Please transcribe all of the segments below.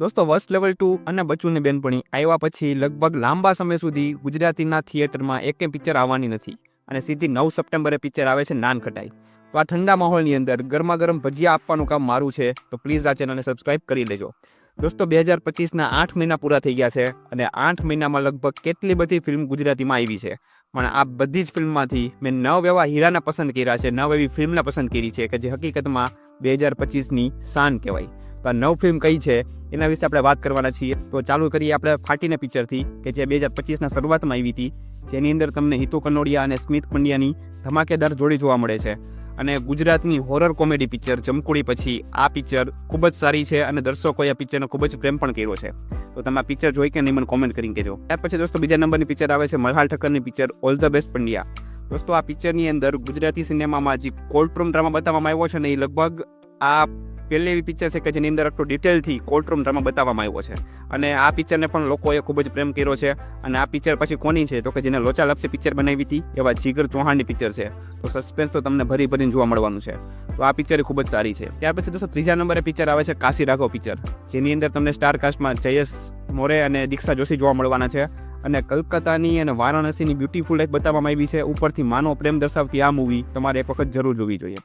દોસ્તો વર્ષ level two અને બચુની બેનપણી આવ્યા પછી લગભગ લાંબા સમય સુધી ગુજરાતીના થિયેટરમાં એકે પિક્ચર આવવાની નથી અને સીધી નવ સપ્ટેમ્બરે પિક્ચર આવે છે નાન કટાઈ તો આ ઠંડા માહોલની અંદર ગરમા ગરમ ભજીયા આપવાનું કામ મારું છે, તો પ્લીઝ આ ચેનલને સબસ્ક્રાઇબ કરી લેજો. દોસ્તો, બે હજાર પચીસના આઠ મહિના પૂરા થઈ ગયા છે અને આઠ મહિનામાં લગભગ કેટલી બધી ફિલ્મ ગુજરાતીમાં આવી છે. પણ આ બધી જ ફિલ્મમાંથી મેં નવ એવા હીરાના પસંદ કર્યા છે, નવ એવી ફિલ્મને પસંદ કરી છે કે જે હકીકતમાં બે હજાર પચીસની શાન કહેવાય. તો આ નવ ફિલ્મ કઈ છે? એના વિશે આપણે વાત કરવાના છીએ. તો ચાલુ કરીએ આપણે ફાટીને પિક્ચરથી, કે જે બે હજાર પચીસના શરૂઆતમાં આવી હતી. જેની અંદર તમને હિતુ કનોડિયા અને સ્મિત પંડ્યાની ધમાકેદાર જોડી જોવા મળે છે. અને ગુજરાતની હોરર કોમેડી પિક્ચર જમકુડી પછી આ પિક્ચર ખૂબ જ સારી છે અને દર્શકોએ આ પિક્ચરનો ખૂબ જ પ્રેમ પણ કર્યો છે. તો તમે આ પિક્ચર જોઈ કે નહીં, મને કોમેન્ટ કરીને કહેજો. ત્યાર પછી દોસ્તો બીજા નંબરની પિક્ચર આવે છે Malhar ઠક્કરની picture all the best Pandya. દોસ્તો આ પિક્ચરની અંદર ગુજરાતી સિનેમામાં જે કોર્ટરૂમ ડ્રામા બતાવવામાં આવ્યો છે ને એ લગભગ આ પહેલી એવી પિક્ચર છે કે જેની અંદર આટલું ડિટેલથી કોર્ટરૂમ ડ્રામા બતાવવામાં આવ્યો છે. અને આ પિક્ચરને પણ લોકોએ ખૂબ જ પ્રેમ કર્યો છે. અને આ પિક્ચર પછી કોની છે? તો કે જેને લોચા લપસી પિક્ચર બનાવી હતી, એવા જીગર ચૌહાણની પિક્ચર છે. તો સસ્પેન્સ તો તમને ભરી ભરીને જોવા મળવાનું છે. તો આ પિક્ચર ખૂબ જ સારી છે. ત્યાર પછી દોસ્તો ત્રીજા નંબરે પિક્ચર આવે છે કાશી રાઘવ પિક્ચર જેની અંદર તમને સ્ટાર કાસ્ટમાં જયેશ મોરે અને દીક્ષા જોશી જોવા મળવાના છે. અને કલકત્તાની અને વારાણસીની બ્યુટીફુલ લાઈફ બતાવવામાં આવી છે. ઉપરથી માનો પ્રેમ દર્શાવતી આ મૂવી તમારે એક વખત જરૂર જોવી જોઈએ.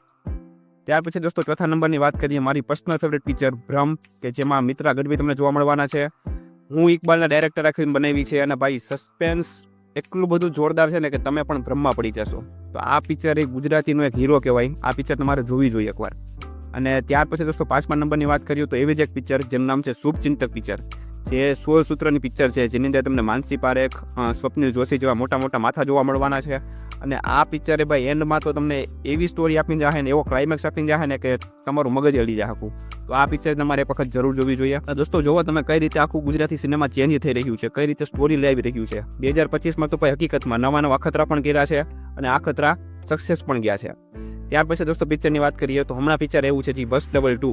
ત્યાર પછી દોસ્તો ચોથા નંબરની વાત કરીએ મારી પર્સનલ ફેવરેટ પિક્ચર ભ્રમ, કે જેમાં મિત્રા ગઢવી તમને જોવા મળવાના છે. હું ઇકબાલના ડાયરેક્ટર રાખીને બનાવી છે અને ભાઈ સસ્પેન્સ એટલું બધું જોરદાર છે ને કે તમે પણ ભ્રમમાં પડી જશો. તો આ પિક્ચર એક ગુજરાતીનો એક હીરો કહેવાય. આ પિક્ચર તમારે જોવી જોઈએ એકવાર. અને ત્યાર પછી દોસ્તો પાંચમા નંબરની વાત કરીએ તો એવી જ એક પિક્ચર જેનું નામ છે શુભ ચિંતક પિક્ચર જે સોળ સૂત્રની પિક્ચર છે, જેની અંદર તમને માનસી પારેખ સ્વપ્નિલ જોશી જેવા મોટા મોટા માથા જોવા મળવાના છે. અને આ પિક્ચરે ભાઈ એન્ડમાં તો તમને એવી સ્ટોરી આપીને જાહે ને એવો ક્લાઇમેક્સ આપીને જાહે ને કે તમારું મગજ અડી જાય આખું. તો આ પિક્ચર તમારે એક વખત જરૂર જોવી જોઈએ. દોસ્તો, જોવો તમે કઈ રીતે આખું ગુજરાતી સિનેમા ચેન્જ થઈ રહ્યું છે, કઈ રીતે સ્ટોરી લઈ આવી રહ્યું છે. બે હજાર પચીસમાં તો ભાઈ હકીકતમાં નવા નવા અખતરા પણ કર્યા છે અને આ ખતરા સક્સેસ પણ ગયા છે. ત્યાર પછી દોસ્તો પિક્ચરની વાત કરીએ તો હમણાં પિક્ચર એવું છે જે બસ ડબલ ટુ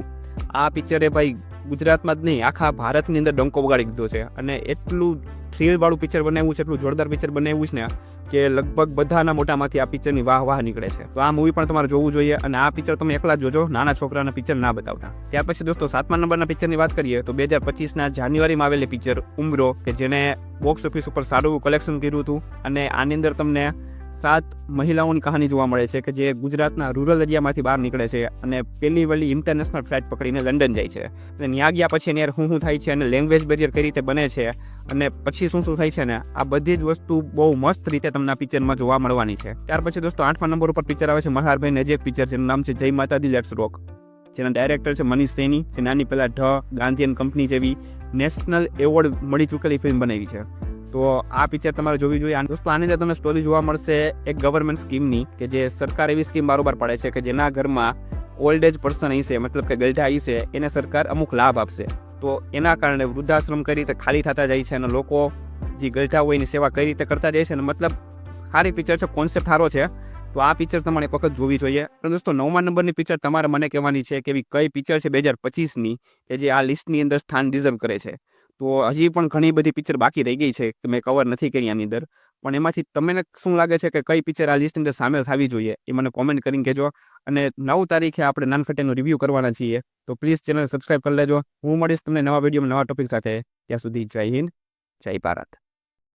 આ પિક્ચરે ભાઈ ગુજરાતમાં જ નહીં, આખા ભારતની અંદર ડંકો વગાડી દીધો છે. અને એટલું થ્રિલવાળું પિક્ચર બનાવ્યું છે, એટલું જોરદાર પિક્ચર બનાવ્યું છે ને, કે લગભગ બધાના મોટામાંથી આ પિક્ચરની વાહ વાહ નીકળે છે. તો આ મૂવી પણ તમારે જોવું જોઈએ અને આ પિક્ચર તમે એકલા જોજો, નાના છોકરાના પિક્ચર ના બતાવતા. ત્યાર પછી દોસ્તો સાતમા નંબરના પિક્ચરની વાત કરીએ તો બે હજાર પચીસના જાન્યુઆરીમાં આવેલી પિક્ચર ઉમરો, કે જેને બોક્સ ઓફિસ ઉપર સારું કલેક્શન કર્યું હતું. અને આની અંદર તમને સાત મહિલાઓની કહાની જોવા મળે છે કે જે ગુજરાતના રૂરલ એરિયામાંથી બહાર નીકળે છે અને પહેલી વળી ઇન્ટરનેશનલ ફ્લાઇટ પકડીને લંડન જાય છે. અને ત્યાં ગયા પછી એની યાર શું શું થાય છે અને લેંગ્વેજ બેરિયર કઈ રીતે બને છે અને પછી શું શું થાય છે ને, આ બધી જ વસ્તુ બહુ મસ્ત રીતે તમને પિક્ચરમાં જોવા મળવાની છે. ત્યાર પછી દોસ્તો આઠમા નંબર ઉપર પિક્ચર આવે છે મહારભાઈને જે પિક્ચર જેનું નામ છે જય માતા દી લેટ્સ રોક જેના ડાયરેક્ટર છે મનીષ સૈની, જે નાની પહેલાં ઢ ગાંધીયન કંપની જેવી નેશનલ એવોર્ડ મળી ચૂકેલી ફિલ્મ બનાવી છે. તો આ પિક્ચર તમારે જોવી જોઈએ. દોસ્તો, આની અંદર તમને સ્ટોરી જોવા મળશે એક ગવર્મેન્ટ સ્કીમની કે જે સરકાર એવી સ્કીમ બારોબાર પાડે છે કે જેના ઘરમાં ઓલ્ડ એજ પર્સન હશે મતલબ કે ગલઢા હશે એને સરકાર અમુક લાભ આપશે. તો એના કારણે વૃદ્ધાશ્રમ કઈ રીતે ખાલી થતા જાય છે અને લોકો જે ગલઢા હોય એની સેવા કઈ રીતે કરતા જાય છે અને મતલબ સારી પિક્ચર છે કોન્સેપ્ટ સારો છે. તો આ પિક્ચર તમારે એક વખત જોવી જોઈએ. પણ દોસ્તો, નવમા નંબરની પિક્ચર તમારે મને કહેવાની છે કે એવી કઈ પિક્ચર છે બે હજાર પચીસની, કે જે આ લિસ્ટની અંદર સ્થાન ડિઝર્વ કરે છે. તો હજી પણ ઘણી બધી પિક્ચર બાકી રહી ગઈ છે કે મેં કવર નથી કરી આની અંદર. પણ એમાંથી તમને શું લાગે છે કે કઈ પિક્ચર આ લિસ્ટની અંદર સામેલ થવી જોઈએ? એ મને કોમેન્ટ કરીને કહેજો. અને નવ તારીખે આપણે નાનફટેનું રિવ્યૂ કરવાના છીએ. તો પ્લીઝ ચેનલ સબસ્ક્રાઈબ કરી લેજો. હું મળીશ તમને નવા વિડીયોમાં નવા ટોપિક સાથે. ત્યાં સુધી જય હિન્દ, જય ભારત.